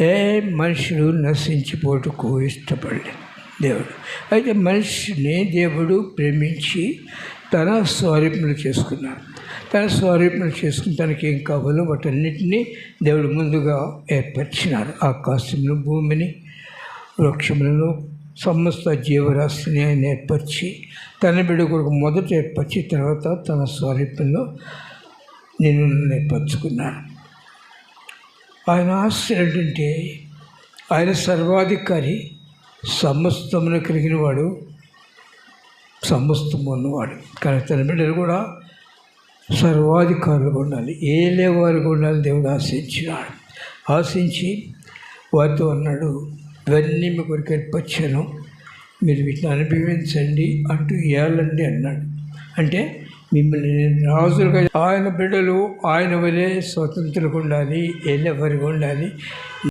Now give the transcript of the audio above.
ఏ మనుషుడు నశించిపోటుకు ఇష్టపడలేదు దేవుడు. అయితే మనిషిని దేవుడు ప్రేమించి తన స్వరూపములు చేసుకున్నాడు. తన స్వరూపములు చేసుకుని తనకి ఏం కావాలో వాటన్నిటినీ దేవుడు ముందుగా ఏర్పరిచినాడు. ఆకాశంలో భూమిని వృక్షములను సమస్త జీవరాశిని ఆయన ఏర్పరిచి తన బిడ్డ కొరకు మొదట ఏర్పరిచి తర్వాత తన స్వరూపంలో నేను ఏర్పరచుకున్నాను ఆయన ఆశ ఏంటంటే ఆయన సర్వాధికారి సమస్తమును కలిగిన వాడు సమస్తము ఉన్నవాడు. కానీ తన బిడ్డలు కూడా సర్వాధికారులుగా ఉండాలి. ఏ లేవారుగా ఉండాలి దేవుడు ఆశించినాడు. ఆశించి వారితో అన్నాడు ఇవన్నీ మీ కొరకు ఏర్పరిచాను. మీరు వీటిని అనుభవించండి అంటూ ఏళ్ళండి అన్నాడు. అంటే మిమ్మల్ని రాజులుగా ఆయన బిడ్డలు ఆయన వలె స్వతంత్రులుగా ఉండాలి ఏళ్ళెవరిగా ఉండాలి.